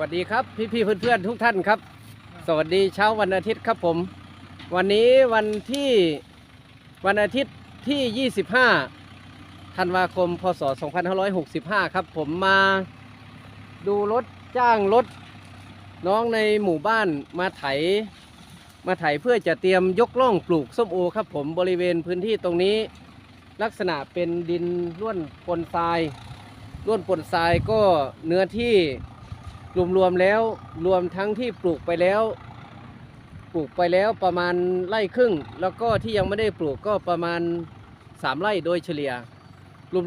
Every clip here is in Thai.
วัสดีครับพี่พี่ๆเพื่อนๆทุกท่านครับ สวัสดีเช้าวันอาทิตย์ครับผม วันนี้วันที่วันอาทิตย์ที่ 25ธันวาคมพศ 2565 ครับ ผมมาดูรถจ้างรถน้องในหมู่บ้านมาไถ มาไถเพื่อจะเตรียมยกล่องปลูกส้มโอครับ ผมบริเวณพื้นที่ตรงนี้ ลักษณะเป็นดินร่วนปนทรายร่วนปนทรายก็เนื้อที่ รวมๆแล้วรวมทั้งที่ปลูกไปแล้ว ปลูกไปแล้วประมาณไร่ครึ่ง แล้วก็ที่ยังไม่ได้ปลูกก็ประมาณ 3 ไร่โดยเฉลี่ย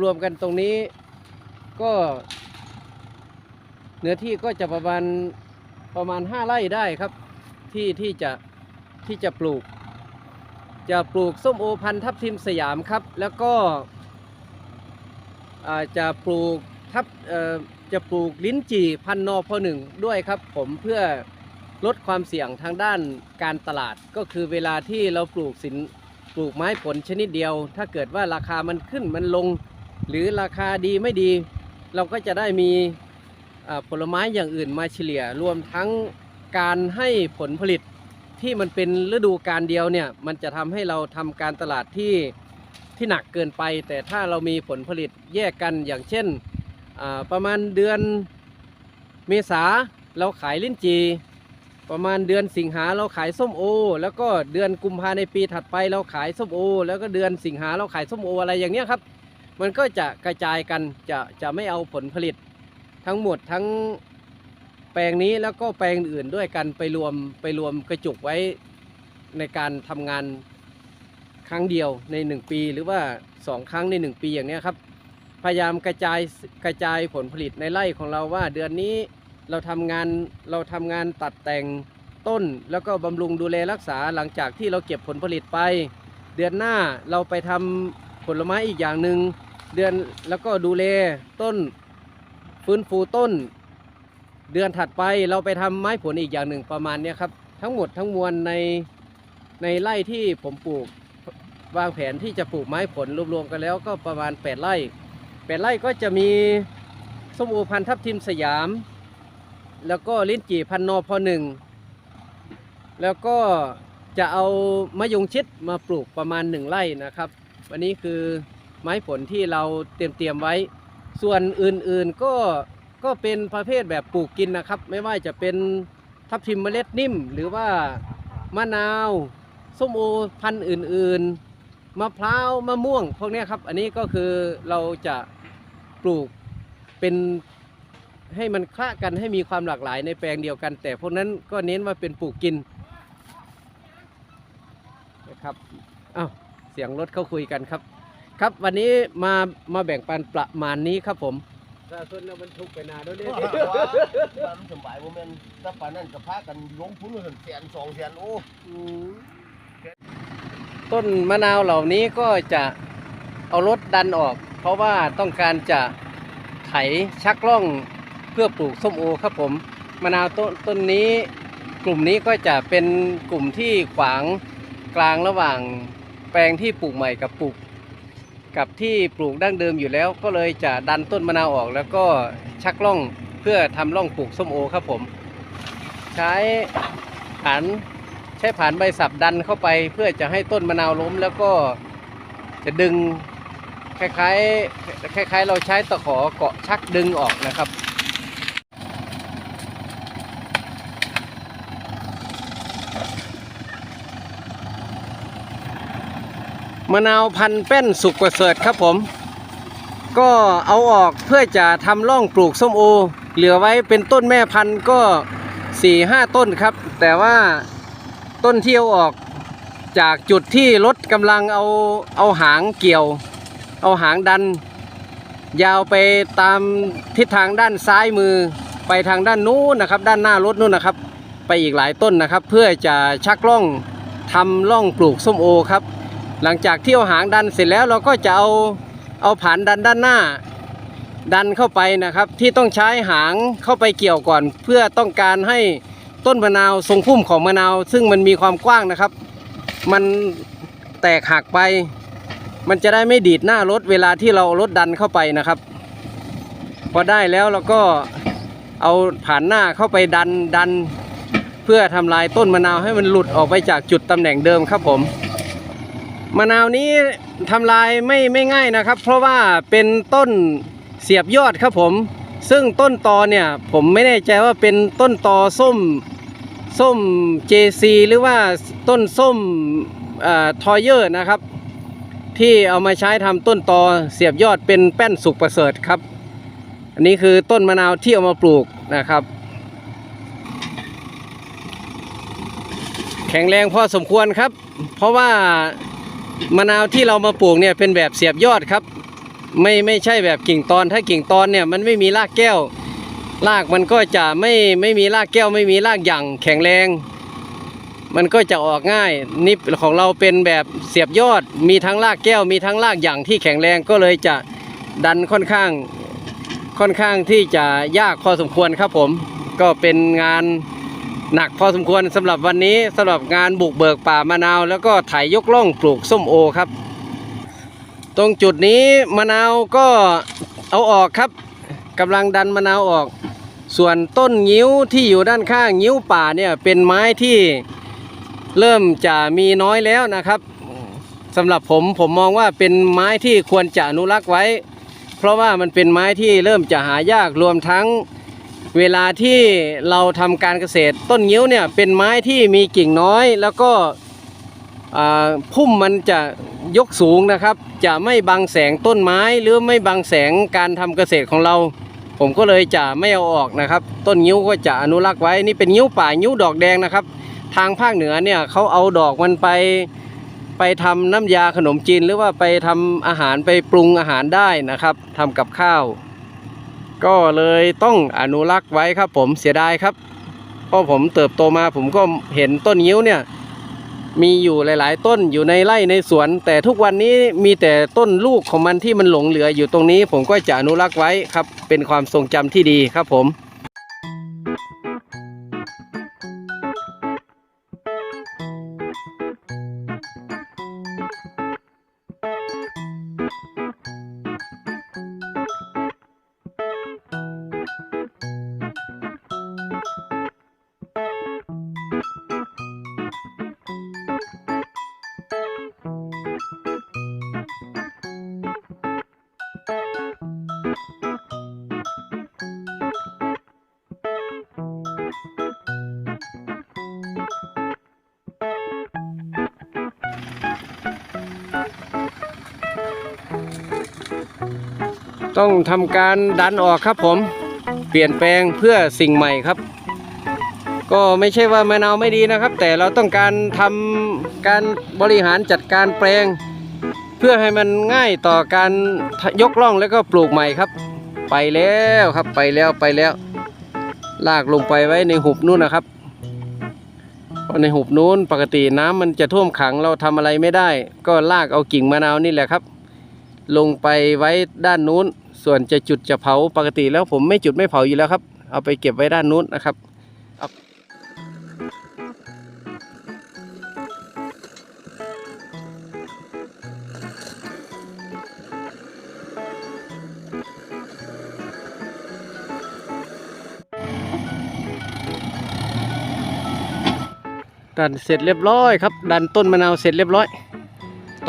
รวมๆกันตรงนี้ก็เนื้อที่ก็จะประมาณประมาณ 5 ไร่ได้ครับ ที่ที่จะที่จะปลูก จะปลูกส้มโอพันธุ์ทับทิมสยามครับ แล้วก็จะปลูกทับ จะปลูกลิ้นจี่พันธุ์นอพหนึ่งด้วยครับผมเพื่อลดความเสี่ยงทางด้านการตลาด ก็คือเวลาที่เราปลูกสินปลูกไม้ผลชนิดเดียว ถ้าเกิดว่าราคามันขึ้นมันลง หรือราคาดีไม่ดี เราก็จะได้มีผลไม้อย่างอื่นมาเฉลี่ยรวมทั้งการให้ผลผลิตที่มันเป็นฤดูการเดียวเนี่ยมันจะทำให้เราทำการตลาดที่ที่หนักเกินไป แต่ถ้าเรามีผลผลิตแยกกันอย่างเช่น ประมาณเดือนเมษาเราขายลิ้นจี ประมาณเดือนสิงหาเราขายส้มโอ แล้วก็เดือนกุมภาในปีถัดไปเราขายส้มโอ แล้วก็เดือนสิงหาเราขายส้มโออะไรอย่างเนี้ยครับ มันก็จะกระจายกันจะจะไม่เอาผลผลิต ทั้งหมดทั้งแปลงนี้แล้วก็แปลงอื่นด้วยกันไปรวมไปรวมกระจุกไว้ในการทำงานครั้งเดียวใน 1 ปีหรือว่า 2 ครั้งใน 1 ปีอย่างนี้ครับ พยายามกระจายกระจายผลผลิตในไร่ของเราว่า เดือนนี้เราทำงานเราทำงานตัดแต่งต้น แล้วก็บำรุงดูแลรักษาหลังจากที่เราเก็บผลผลิตไป เดือนหน้าเราไปทำผลไม้อีกอย่างหนึ่งเดือนแล้วก็ดูแลต้นฟื้นฟูต้น เดือนถัดไปเราไปทำไม้ผลอีกอย่างหนึ่งประมาณนี้ครับ ทั้งหมดทั้งมวลในในไร่ที่ผมปลูกวางแผนที่จะปลูกไม้ผลรวมๆกันแล้วก็ประมาณ 8 ไร่ 8ไร่ก็จะมีส้มโอพันธุ์ทับทิมสยาม แล้วก็ลิ้นจี่พันนอพอหนึ่งแล้วก็จะเอามะยงชิดมาปลูกประมาณ 1ไร่นะครับ วันนี้คือไม้ผลที่เราเตรียมเตรียมไว้ ส่วนอื่นๆก็ก็เป็นประเภทแบบปลูกกินนะครับ ไม่ว่าจะเป็นทับทิมเมล็ดนิ่ม หรือว่ามะนาวส้มโอพันธุ์อื่น ๆ มะพร้าวมะม่วงพวกนี้ครับ อันนี้ก็คือเราจะ ปลูกเป็นให้มันคละกันให้มีความหลากหลายในแปลงเดียวกัน แต่พวกนั้นก็เน้นว่าเป็นปลูกกินนะครับอ้าวเสียงรถเขาคุยกันครับ ครับวันนี้มามาแบ่งปันประมาณนี้ครับผมถ้าส่วนเราบรรทุกไปนาด้วยเนี่ยมันสบายโมเมนต์ถ้าป่านนั้นก็พากันลงทุนกันแสนสองแสนโอ้ต้นมะนาวเหล่านี้ก็จะเอารถดันออก เพราะว่าต้องการจะไถชักล่องเพื่อปลูกส้มโอครับผมมะนาวต้นต้นนี้ กลุ่มนี้ก็จะเป็นกลุ่มที่ขวางกลางระหว่างแปลงที่ปลูกใหม่กับปลูก กับที่ปลูกดั้งเดิมอยู่แล้ว ก็เลยจะดันต้นมะนาวออก แล้วก็ชักล่องเพื่อทำล่องปลูกส้มโอครับผม ใช้ผานใช้ผานใบสับดันเข้าไปเพื่อจะให้ต้นมะนาวล้มแล้วก็จะดึง คล้ายๆคล้ายๆ เราใช้ตะขอเกาะชักดึงออกนะครับมะนาวพันธุ์แป้นสุกประเสริฐครับผม ก็เอาออกเพื่อจะทำร่องปลูกส้มโอ เหลือไว้เป็นต้นแม่พันธุ์ก็4ี่ห้าต้นครับ แต่ว่าต้นที่เอาออกจากจุดที่รถกำลังเอาเอาหางเกี่ยว เอาหางดัน ยาวไปตามทิศทางด้านซ้ายมือไปทางด้านนู้นนะครับ ด้านหน้ารถนู้นนะครับ ไปอีกหลายต้นนะครับ เพื่อจะชักล่องทำล่องปลูกส้มโอครับ หลังจากที่เอาหางดันเสร็จแล้วเราก็จะเอาเอาผานดันด้านหน้า ดันเข้าไปนะครับ ที่ต้องใช้หางเข้าไปเกี่ยวก่อน เพื่อต้องการให้ต้นมะนาวทรงพุ่มของมะนาว ซึ่งมันมีความกว้างนะครับ มันแตกหักไป มันจะได้ไม่ดีดหน้ารถเวลาที่เรารถดันเข้าไปนะครับ พอได้แล้วเราก็เอาผ่านหน้าเข้าไปดันดัน เพื่อทำลายต้นมะนาวให้มันหลุดออกไปจากจุดตำแหน่งเดิมครับผม มะนาวนี้ทำลายไม่ไม่ง่ายนะครับ เพราะว่าเป็นต้นเสียบยอดครับผม ซึ่งต้นตอเนี่ย ผมไม่แน่ใจว่าเป็นต้นตอส้มส้ม JC หรือว่าต้นส้มทอยเยอร์นะครับ ที่เอามาใช้ทำต้นตอเสียบยอดเป็นแป้นสุกประเสริฐครับ อันนี้คือต้นมะนาวที่เอามาปลูกนะครับ แข็งแรงพอสมควรครับ เพราะว่ามะนาวที่เรามาปลูกเนี่ยเป็นแบบเสียบยอดครับ ไม่ไม่ใช่แบบกิ่งตอนถ้ากิ่งตอนเนี่ยมันไม่มีรากแก้วรากมันก็จะไม่ไม่มีรากแก้วไม่มีรากหยั่งแข็งแรง มันก็จะออกง่ายนี่ของเราเป็นแบบเสียบยอด มีทั้งรากแก้ว มีทั้งรากหยั่งที่แข็งแรงก็เลยจะดันค่อนข้างค่อนข้างที่จะยากพอสมควรครับผม ก็เป็นงานหนักพอสมควรสำหรับวันนี้สำหรับงานบุกเบิกป่ามะนาว แล้วก็ไถยกล่องปลูกส้มโอครับ ตรงจุดนี้มะนาวก็เอาออกครับกำลังดันมะนาวออก ส่วนต้นงิ้วที่อยู่ด้านข้างงิ้วป่าเนี่ยเป็นไม้ที่ เริ่มจะมีน้อยแล้วนะครับสำหรับผมผมมองว่าเป็นไม้ที่ควรจะอนุรักษ์ไว้ เพราะว่ามันเป็นไม้ที่เริ่มจะหายากรวมทั้งเวลาที่เราทำการเกษตร ต้นงิ้วเนี่ยเป็นไม้ที่มีกิ่งน้อย แล้วก็พุ่มมันจะยกสูงนะครับ จะไม่บังแสงต้นไม้หรือไม่บังแสงการทำเกษตรของเรา ผมก็เลยจะไม่เอาออกนะครับ ต้นงิ้วก็จะอนุรักษ์ไว้นี่เป็นงิ้วป่างิ้วดอกแดงนะครับ ทางภาคเหนือเนี่ยเขาเอาดอกมันไปไปทำน้ำยาขนมจีนหรือว่าไปทำอาหารไปปรุงอาหารได้นะครับทำกับข้าว ก็เลยต้องอนุรักษ์ไว้ครับผมเสียดายครับเพราะผมเติบโตมาผมก็เห็นต้นงิ้วเนี่ยมีอยู่หลาย ๆ ต้นอยู่ในไร่ในสวน แต่ทุกวันนี้มีแต่ต้นลูกของมันที่มันหลงเหลืออยู่ตรงนี้ ผมก็จะอนุรักษ์ไว้ครับเป็นความทรงจำที่ดีครับผม ต้องทำการดันออกครับผม เปลี่ยนแปลงเพื่อสิ่งใหม่ครับ ก็ไม่ใช่ว่ามะนาวไม่ดีนะครับ แต่เราต้องการทำการบริหารจัดการแปลง เพื่อให้มันง่ายต่อการยกล่องแล้วก็ปลูกใหม่ครับ ไปแล้วครับไปแล้วไปแล้ว ลากลงไปไว้ในหุบนู่นนะครับเพราะในหุบนู้นปกติน้ำมันจะท่วมขังเราทำอะไรไม่ได้ ก็ลากเอากิ่งมะนาวนี่แหละครับ ลงไปไว้ด้านนู้น ส่วนจะจุดจะเผาปกติแล้วผมไม่จุดไม่เผาอยู่แล้วครับ เอาไปเก็บไว้ด้านนู้นนะครับ ดันเสร็จเรียบร้อยครับ ดันต้นมะนาวเสร็จเรียบร้อย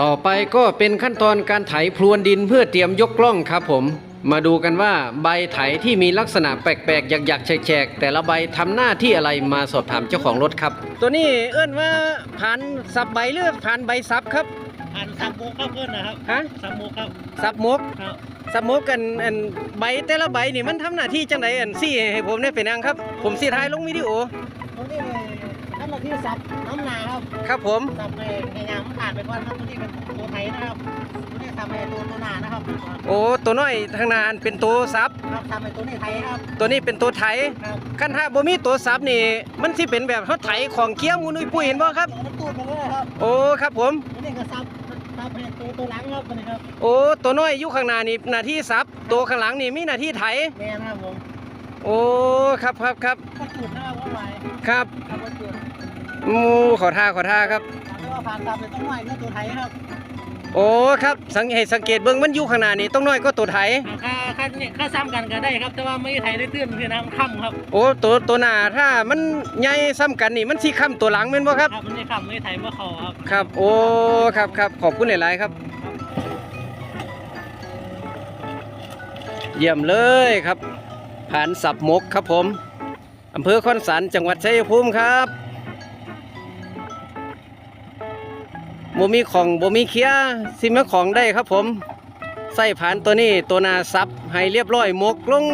ต่อไปก็เป็นขั้นตอนการไถพรวนดินเพื่อเตรียมยกกล้องครับผม มาดูกันว่าใบไถที่มีลักษณะแปลกๆหยักๆแฉกๆแต่ละใบทำหน้าที่อะไรมาสอบถามเจ้าของรถครับ ตัวนี้เอื้อนว่าผ่านสับใบหรือผ่านใบสับครับอันสับโมกครับเพื่อนนะครับฮะสับโมกครับสับมกครับสับมกกันอันใบแต่ละใบนี่มันทำหน้าที่จังไดอันซี่ให้ผมได้เป็นยังครับ ผมสีท้ายลงวิดีโอตรง นี้เลยนั่นแหละที่สับน้ำหนาครับครับผมสับในในน้ำมันผ่านไปก่อนครับตัวนี้เป็นตัวไทยนะครับตัวนี้สับในตัวตัวหนานะครับโอ้ตัวน้อยทางหนาอันเป็นตัวซับครับสับในตัวนี้ไทยครับตัวนี้เป็นตัวไถครับคันถ้าบ่มีตัวซับนี่มันสิเป็นแบบเขาไถของเคี้ยวมูนุยปุ้ยเห็นบ่ครับเอาน้ำตูดมาเลยครับโอ้ครับผมตัวนี้ก็สับสับในตัวตัวหลังครับตัวนี้ครับโอ้ตัวน้อยอยู่ข้างหน้านี่หน้าที่ซับตัวข้างหลังนี่มีหน้าที่ไถแมนครับผม โอ้ครับครับครับก็จุดนะครับว่าไหวครับครับก็จุดมูขอท่าขอท่าครับแล้วก็ผ่านสับในตัวใหม่เนื้อตัวไทยครับโอ้ครับสังให้สังเกตเบิ่งมันอยู่ข้างหน้านี่ต้องน้อยก็ตัวไถค่าค่าเนี่ยค่าซ้ำกันก็ได้ครับ แต่ว่าไม่ไทยได้ตื้นคือน้ำค่ำครับโอ้ตัวตัวหน้าถ้ามันใหญ่ซ้ำกันนี่มันสิค้ำตัวหลังแม่นบ่ครับครับมันจะค่ำไม่ไทยเมื่อเขาครับครับ โอ้ครับครับขอบคุณหลายๆครับ เยี่ยมเลยครับ ผ่านสับมกครับผมอำเภอคอนสารจังหวัดชัยภูมิครับบ่มีของบ่มีเคียสิมของได้ครับผมใส่ผ่านตัวนี้ตัวนาซับให้เรียบร้อยมกลง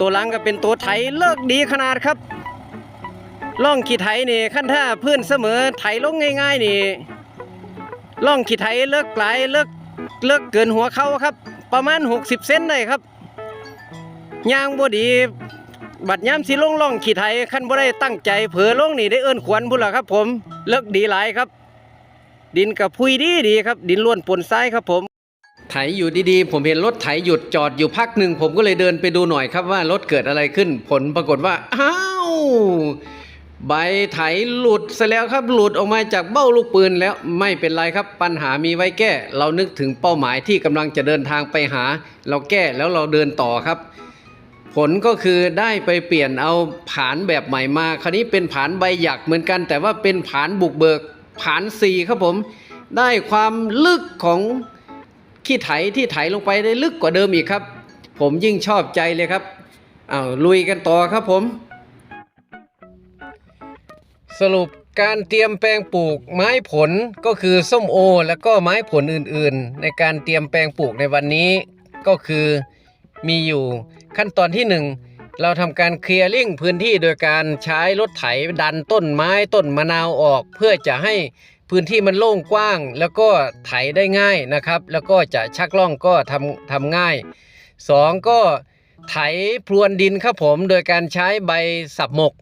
ตัวหลังก็เป็นตัวไถเลิกดีขนาดครับล่องขี่ไถนี่ขั้นท่าพื้นเสมอไถลงง่าย ๆนี่ล่องขี่ไถเลิกไกลเลิกเลิกเกินหัวเขาครับ ประมาณ 60 เซนได้ครับ ยางบ่ดี บัดยามสิลงล่องขี่ไถคันบ่ได้ตั้งใจ เผลอลงนี่ได้เอิ้นขวัญพุ่นละครับ ผมเลิกดีหลายครับ ดินกับพุยดีดีครับ ดินล้วนปนทรายครับผม ไถอยู่ดีๆ ผมเห็นรถไถหยุดจอดอยู่พักหนึ่งผมก็เลยเดินไปดูหน่อยครับว่ารถเกิดอะไรขึ้น ผลปรากฏว่าอ้าวใบไถหลุดซะแล้วครับ หลุดออกมาจากเบ้าลูกปืนแล้วไม่เป็นไรครับ ปัญหามีไว้แก้ เรานึกถึงเป้าหมายที่กำลังจะเดินทางไปหา เราแก้แล้วเราเดินต่อครับ ผลก็คือได้ไปเปลี่ยนเอาผานแบบใหม่มา คราวนี้เป็นผานใบหยักเหมือนกัน แต่ว่าเป็นผานบุกเบิกผานสีครับผม ได้ความลึกของขี้ไถที่ไถลงไปได้ลึกกว่าเดิมอีกครับ ผมยิ่งชอบใจเลยครับอ้าวลุยกันต่อครับผม สรุปการเตรียมแปลงปลูกไม้ผลก็คือส้มโอ แล้วก็ไม้ผลอื่นๆ ในการเตรียมแปลงปลูกในวันนี้ก็คือมีอยู่ ขั้นตอนที่หนึ่งเราทำการเคลียร์ลิ่งพื้นที่โดยการใช้รถไถดันต้นไม้ต้นมะนาวออก เพื่อจะให้พื้นที่มันโล่งกว้าง แล้วก็ไถได้ง่ายนะครับ แล้วก็จะชักล่องก็ทำทำง่ายสองก็ไถพรวนดินครับผมโดยการใช้ใบสับหมก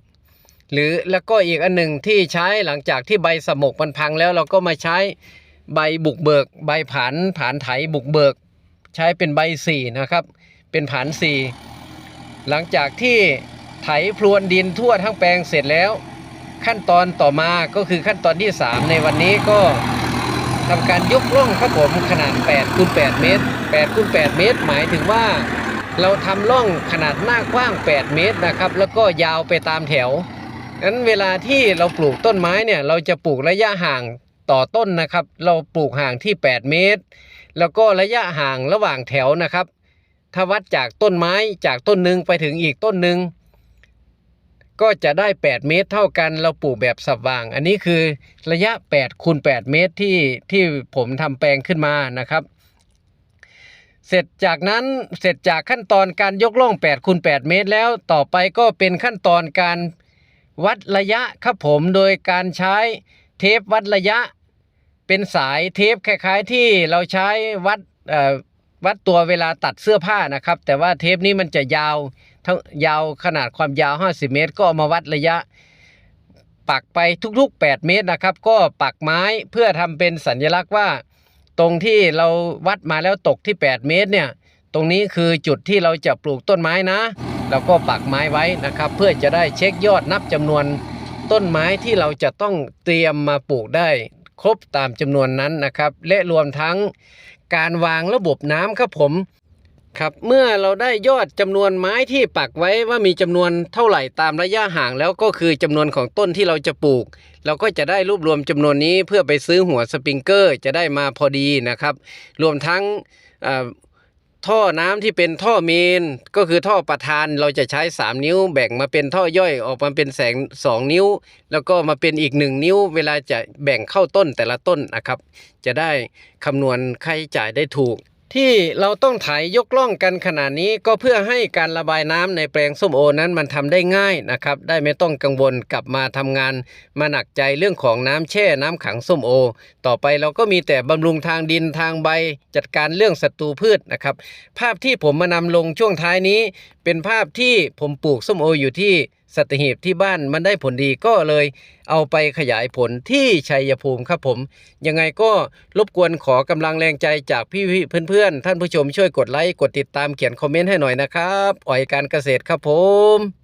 หรือแล้วก็อีกอันหนึ่งที่ใช้หลังจากที่ใบสมกมันพังแล้วเราก็มาใช้ใบบุกเบิก ใบผานผานไถบุกเบิก ใช้เป็นใบสี่นะครับ เป็นผานสี่หลังจากที่ไถพรวนดินทั่วทั้งแปลงเสร็จแล้ว ขั้นตอนต่อมาก็คือขั้นตอนที่ 3 ในวันนี้ก็ทำการยกร่องครับผมขนาด8คูณ8เมตร8คูณ8เมตร หมายถึงว่าเราทำร่องขนาดหน้ากว้าง 8 เมตรนะครับ แล้วก็ยาวไปตามแถวนั้นเวลาที่เราปลูกต้นไม้เนี่ยเราจะปลูกระยะห่างต่อต้นนะครับ เราปลูกห่างที่ 8 เมตร แล้วก็ระยะห่างระหว่างแถวนะครับ ถ้าวัดจากต้นไม้จากต้นหนึ่งไปถึงอีกต้นหนึ่งก็จะได้ 8 เมตรเท่ากันเราปลูกแบบสับว่าง อันนี้คือระยะ8คูณ8เมตรที่ที่ผมทำแปลงขึ้นมานะครับ เสร็จจากนั้นเสร็จจากขั้นตอนการยกล่อง8คูณ8เมตรแล้วต่อไปก็เป็นขั้นตอนการวัดระยะครับผมโดยการใช้เทปวัดระยะ เป็นสายเทปคล้ายๆที่เราใช้วัดเอ่อ วัดตัวเวลาตัดเสื้อผ้านะครับ แต่ว่าเทปนี้มันจะยาวทั้งยาวขนาดความยาว 50 เมตร ก็เอามาวัดระยะ ปักไปทุกๆ 8 เมตรนะครับ ก็ปักไม้เพื่อทำเป็นสัญลักษณ์ว่า ตรงที่เราวัดมาแล้วตกที่ 8 เมตรเนี่ยตรงนี้คือจุดที่เราจะปลูกต้นไม้นะเราก็ปักไม้ไว้นะครับ เพื่อจะได้เช็คยอดนับจำนวนต้นไม้ที่เราจะต้องเตรียมมาปลูกได้ครบตามจำนวนนั้นนะครับ และรวมทั้ง การวางระบบน้ำครับผมครับเมื่อเราได้ยอดจำนวนไม้ที่ปักไว้ว่ามีจำนวนเท่าไหร่ตามระยะห่างแล้วก็คือจำนวนของต้นที่เราจะปลูก เราก็จะได้รวบรวมจำนวนนี้เพื่อไปซื้อหัวสปริงเกอร์จะได้มาพอดีนะครับ รวมทั้ง ท่อน้ำที่เป็นท่อเมน ก็คือท่อประธานเราจะใช้ 3 นิ้วแบ่งมาเป็นท่อย่อยออกมาเป็นแสง 2 นิ้ว แล้วก็มาเป็นอีก 1 นิ้ว เวลาจะแบ่งเข้าต้นแต่ละต้นนะครับ จะได้คำนวณค่าใช้จ่ายได้ถูก ที่เราต้องไถยกล่องกันขนาดนี้ก็เพื่อให้การระบายน้ำในแปลงส้มโอนั้นมันทำได้ง่ายนะครับ ได้ไม่ต้องกังวลกลับมาทำงานมาหนักใจเรื่องของน้ำแช่น้ำขังส้มโอ ต่อไปเราก็มีแต่บำรุงทางดินทางใบจัดการเรื่องศัตรูพืชนะครับ ภาพที่ผมมานำลงช่วงท้ายนี้ เป็นภาพที่ผมปลูกส้มโออยู่ที่ สัตหีบที่บ้านมันได้ผลดีก็เลยเอาไปขยายผลที่ชัยภูมิครับผม ยังไงก็รบกวนขอกำลังแรงใจจากพี่ๆเพื่อนๆ ท่านผู้ชมช่วยกดไลค์ กดติดตามเขียนคอมเมนต์ให้หน่อยนะครับอ่อยการเกษตรครับผม